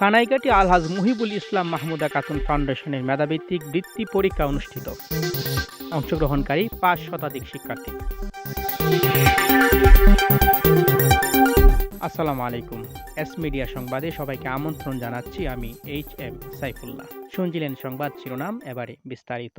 কানাইঘাটি আলহাজ মুহিবুল ইসলাম মাহমুদা খাতুন ফাউন্ডেশনের মেধাভিত্তিক বৃত্তি পরীক্ষা অনুষ্ঠিত। অংশগ্রহণকারী পাঁচ শতাধিক শিক্ষার্থী। আসসালামু আলাইকুম। এস মিডিয়া সংবাদে সবাইকে আমন্ত্রণ জানাচ্ছি আমি এইচ এম সাইফুল্লাহ। শুনছিলেন সংবাদ শিরোনাম, এবারে বিস্তারিত।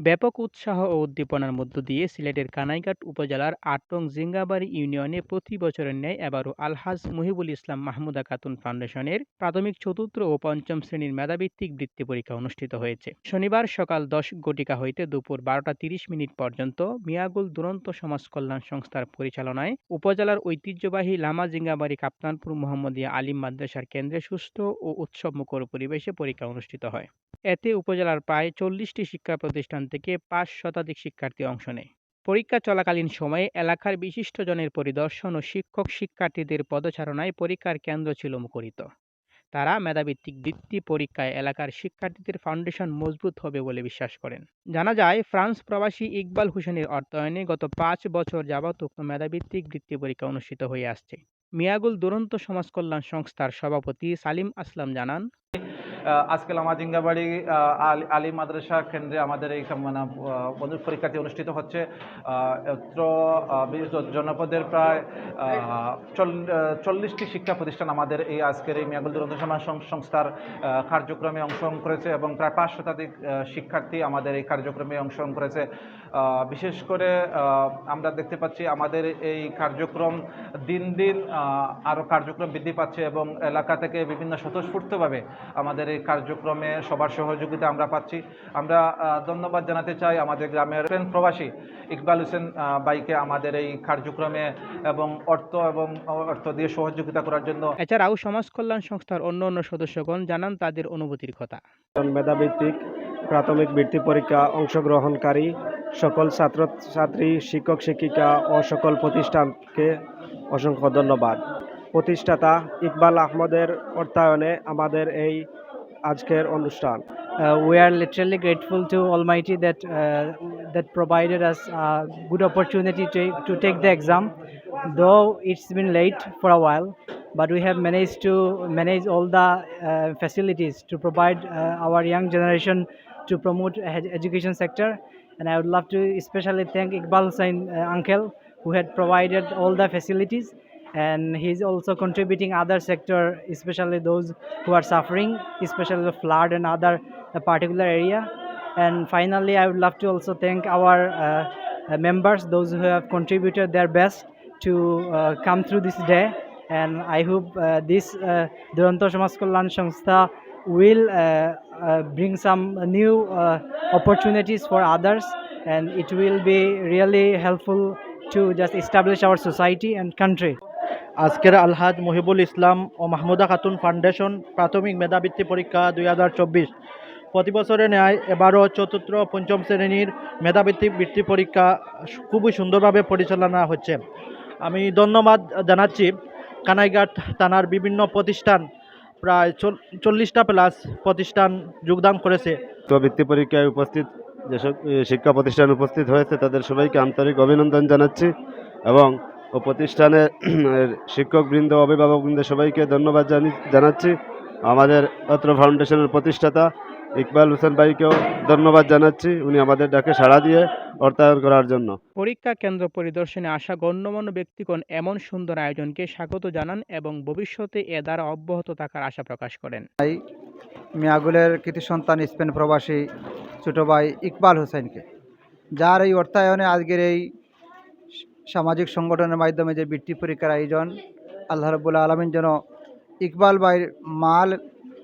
ব্যাপক উৎসাহ ও উদ্দীপনার মধ্য দিয়ে সিলেটের কানাইঘাট উপজেলার আটং জিঙ্গাবাড়ি ইউনিয়নে প্রতি বছরের ন্যায় এবারও আলহাজ মুহিবুল ইসলাম মাহমুদা খাতুন ফাউন্ডেশনের প্রাথমিক চতুর্থ ও পঞ্চম শ্রেণির মেধাভিত্তিক বৃত্তি পরীক্ষা অনুষ্ঠিত হয়েছে। শনিবার সকাল দশ ঘটিকা হইতে দুপুর বারোটা তিরিশ মিনিট পর্যন্ত মিয়াগুল দুরন্ত সমাজ কল্যাণ সংস্থার পরিচালনায় উপজেলার ঐতিহ্যবাহী লামা জিঙ্গাবাড়ি কাপ্তানপুর মোহাম্মদিয়া আলিম মাদ্রাসার কেন্দ্রে সুস্থ ও উৎসবমুখর পরিবেশে পরীক্ষা অনুষ্ঠিত হয়। এতে উপজেলার প্রায় চল্লিশটি শিক্ষা প্রতিষ্ঠান থেকে পাঁচ শতাধিক শিক্ষার্থী অংশ নেয়। পরীক্ষা চলাকালীন সময়ে এলাকার বিশিষ্টজনের পরিদর্শন ও শিক্ষক শিক্ষার্থীদের পদচারণায় পরীক্ষার কেন্দ্র ছিল মুখরিত। তারা মেধাভিত্তিক বৃত্তি পরীক্ষায় এলাকার শিক্ষার্থীদের ফাউন্ডেশন মজবুত হবে বলে বিশ্বাস করেন। জানা যায়, ফ্রান্স প্রবাসী ইকবাল হোসেনের অর্থায়নে গত পাঁচ বছর যাবত উক্ত মেধাভিত্তিক বৃত্তি পরীক্ষা অনুষ্ঠিত হয়ে আসছে। মিয়াগুল দুরন্ত সমাজ কল্যাণ সংস্থার সভাপতি সালিম আসলাম জানান আজকে লামাজিঙ্গাবাড়ি আহ, আলী মাদ্রাসা কেন্দ্রে আমাদের এই মানে পরীক্ষাটি অনুষ্ঠিত হচ্ছে। জনপদের প্রায় চল্লিশটি শিক্ষা প্রতিষ্ঠান আমাদের এই আজকের এই মিয়াগুল দুরন্ত সমাজ সংস্থার কার্যক্রমে অংশগ্রহণ করেছে এবং প্রায় পাঁচ শতাধিক শিক্ষার্থী আমাদের এই কার্যক্রমে অংশগ্রহণ করেছে। বিশেষ করে আমরা দেখতে পাচ্ছি আমাদের এই কার্যক্রম দিন দিন আরও কার্যক্রম বৃদ্ধি পাচ্ছে এবং এলাকা থেকে বিভিন্ন স্বতঃস্ফূর্তভাবে আমাদের এই কার্যক্রমে সবার সহযোগিতা আমরা পাচ্ছি। আমরা ধন্যবাদ জানাতে চাই আমাদের গ্রামের ট্রেন প্রবাসী ইকবাল হোসেন বাইকে আমাদের এই কার্যক্রমে এবং অর্থ এবং অর্থ দিয়ে সহযোগিতা করার জন্য। এছাড়াও সমাজ কল্যাণ সংস্থার অন্য অন্য সদস্যগণ জানান তাদের অনুভূতির কথা। মেধাভিত্তিক প্রাথমিক বৃত্তি পরীক্ষা অংশগ্রহণকারী সকল ছাত্র ছাত্রী শিক্ষক শিক্ষিকা ও সকল প্রতিষ্ঠানকে অসংখ্য ধন্যবাদ। প্রতিষ্ঠাতা ইকবাল আহমদের অর্থায়নে আমাদের এই আজকের অনুষ্ঠান uh, we are literally grateful to Almighty that uh, that provided us a good opportunity to, to take the exam. Though it's been late for a while, but we have managed to manage all the uh, facilities to provide uh, our young generation to promote ed- education sector. And I would love to especially thank Iqbal Hussain uh, uncle who had provided all the facilities and he's also contributing other sector especially those who are suffering especially the flood and other uh, particular area. And finally i would love to also thank our uh, members those who have contributed their best to uh, come through this day. And i hope uh, this uh, duranto samaj samstha will uh, uh, bring some new opportunities for others. And it will be really helpful to just establish our society and country. আজকের আলহাজ মহিবুল ইসলাম ও Mahmuda Khatun foundation প্রাথমিক মেধাবৃত্তি পরীক্ষা দুই হাজার চব্বিশ। প্রতি বছরে ন্যায় এবারও চতুর্থ পঞ্চম শ্রেণির মেধাবৃত্তি বৃত্তি পরীক্ষা খুবই সুন্দরভাবে পরিচালনা হচ্ছে। আমি ধন্যবাদ জানাচ্ছি কানাইঘাট থানার বিভিন্ন প্রতিষ্ঠান, প্রায় চল্লিশটা প্লাস প্রতিষ্ঠান যোগদান করেছে। তো বৃত্তি পরীক্ষায় উপস্থিত যেসব শিক্ষা প্রতিষ্ঠান উপস্থিত হয়েছে, তাদের সবাইকে আন্তরিক অভিনন্দন জানাচ্ছি এবং ও প্রতিষ্ঠানের শিক্ষকবৃন্দ অভিভাবকবৃন্দ সবাইকে ধন্যবাদ জানি জানাচ্ছি। আমাদের অত্র ফাউন্ডেশনের প্রতিষ্ঠাতা ইকবাল হোসেন ভাইকেও ধন্যবাদ জানাচ্ছি। উনি আমাদের ডাকে সাড়া দিয়ে অর্থায়ন করার জন্য। পরীক্ষা কেন্দ্র পরিদর্শনে আসা গণ্যমান্য ব্যক্তিগণ এমন সুন্দর আয়োজনকে স্বাগত জানান এবং ভবিষ্যতে এ দ্বারা অব্যাহত থাকার আশা প্রকাশ করেন। মিয়াগুলের কৃতি সন্তান স্পেন প্রবাসী ছোট ভাই ইকবাল হোসেনকে। যার এই অর্থায়নে আজকের এই সামাজিক সংগঠনের মাধ্যমে যে বৃত্তি পরীক্ষার আয়োজন, আল্লাহ রবুল্লা আলমিন যেন ইকবাল ভাইয়ের মাল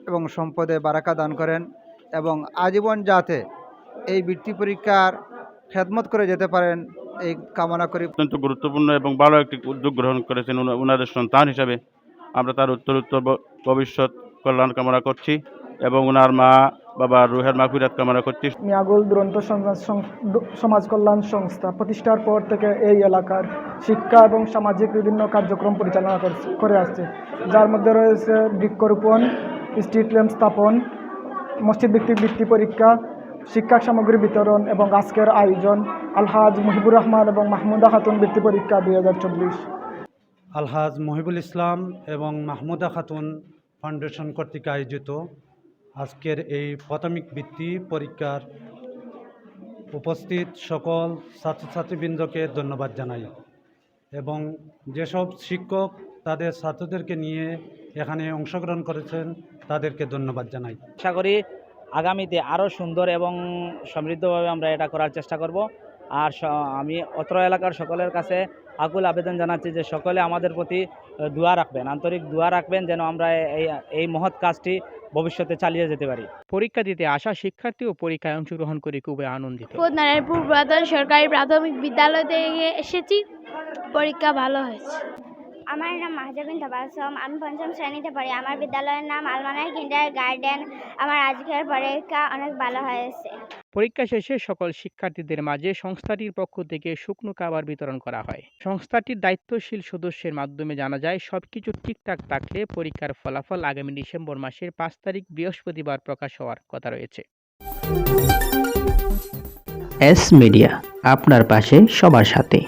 এবং সম্পদে বারাকা দান করেন এবং আজীবন যাতে এই বৃত্তি পরীক্ষার খেদমত করে যেতে পারেন, এই কামনা করি। অত্যন্ত গুরুত্বপূর্ণ এবং ভালো একটি উদ্যোগ গ্রহণ করেছেন ওনাদের সন্তান হিসাবে। আমরা তার উত্তরোত্তর ভ- ভবিষ্যৎ কল্যাণ কামনা করছি এবং ওনার মা বাবা রুহের মাফিরাত কামনা করছি। মিয়াগুল দুরন্ত সমাজ কল্যাণ সংস্থা প্রতিষ্ঠার পর থেকে এই এলাকার শিক্ষা এবং সামাজিক বিভিন্ন কার্যক্রম পরিচালনা করছে- করে আসছে। যার মধ্যে রয়েছে বৃক্ষরোপণ স্ট্রিট ল্যাম্প স্থাপন মসজিদ ভিত্তিক বৃত্তি পরীক্ষা শিক্ষা সামগ্রী বিতরণ এবং আজকের আয়োজন আলহাজ মুহিবুর রহমান এবং মাহমুদা খাতুন বৃত্তি পরীক্ষা দুই হাজার চব্বিশ। আলহাজ মহিবুল ইসলাম এবং মাহমুদা খাতুন ফাউন্ডেশন কর্তৃক আয়োজিত আজকের এই প্রাথমিক বৃত্তি পরীক্ষার উপস্থিত সকল ছাত্রছাত্রীবৃন্দকে ধন্যবাদ জানাই। এবং যেসব শিক্ষক তাদের ছাত্রদেরকে নিয়ে এখানে অংশগ্রহণ করেছেন, তাদেরকে ধন্যবাদ জানাই। আশা করি আগামীতে আরও সুন্দর এবং সমৃদ্ধভাবে আমরা এটা করার চেষ্টা করব। আর আমি অত্র এলাকার সকলের কাছে আকুল আবেদন জানাচ্ছি যে সকলে আমাদের প্রতি দোয়া রাখবেন আন্তরিক দোয়া রাখবেন যেন আমরা এই এই মহৎ কাজটি ভবিষ্যতে চালিয়ে যেতে পারি। পরীক্ষা দিতে আসা শিক্ষার্থী ও পরীক্ষায় অংশগ্রহণ করে খুবই আনন্দিত। নারায়ণপুর পুরাতন সরকারি প্রাথমিক বিদ্যালয় থেকে এসেছি। পরীক্ষা ভালো হয়েছে। আমার নাম মাহজাবিন তাবাসম আমি পঞ্চম শ্রেণীতে পড়ি। আমার বিদ্যালয়ের নাম আলমানার কিন্ডার গার্ডেন। আমার আজকের পরীক্ষা অনেক ভালো হয়েছে। পরীক্ষা শেষে সকল শিক্ষার্থীদের মাঝে সংস্থাটির পক্ষ থেকে শুকনো খাবার বিতরণ করা হয়। সংস্থাটির দায়িত্বশীল সদস্যের মাধ্যমে জানা যায়, সবকিছু ঠিকঠাক থাকলে পরীক্ষার ফলাফল আগামী ডিসেম্বর মাসের পাঁচ তারিখ বৃহস্পতিবার প্রকাশ হওয়ার কথা রয়েছে। এস মিডিয়া আপনার পাশে সবার সাথে।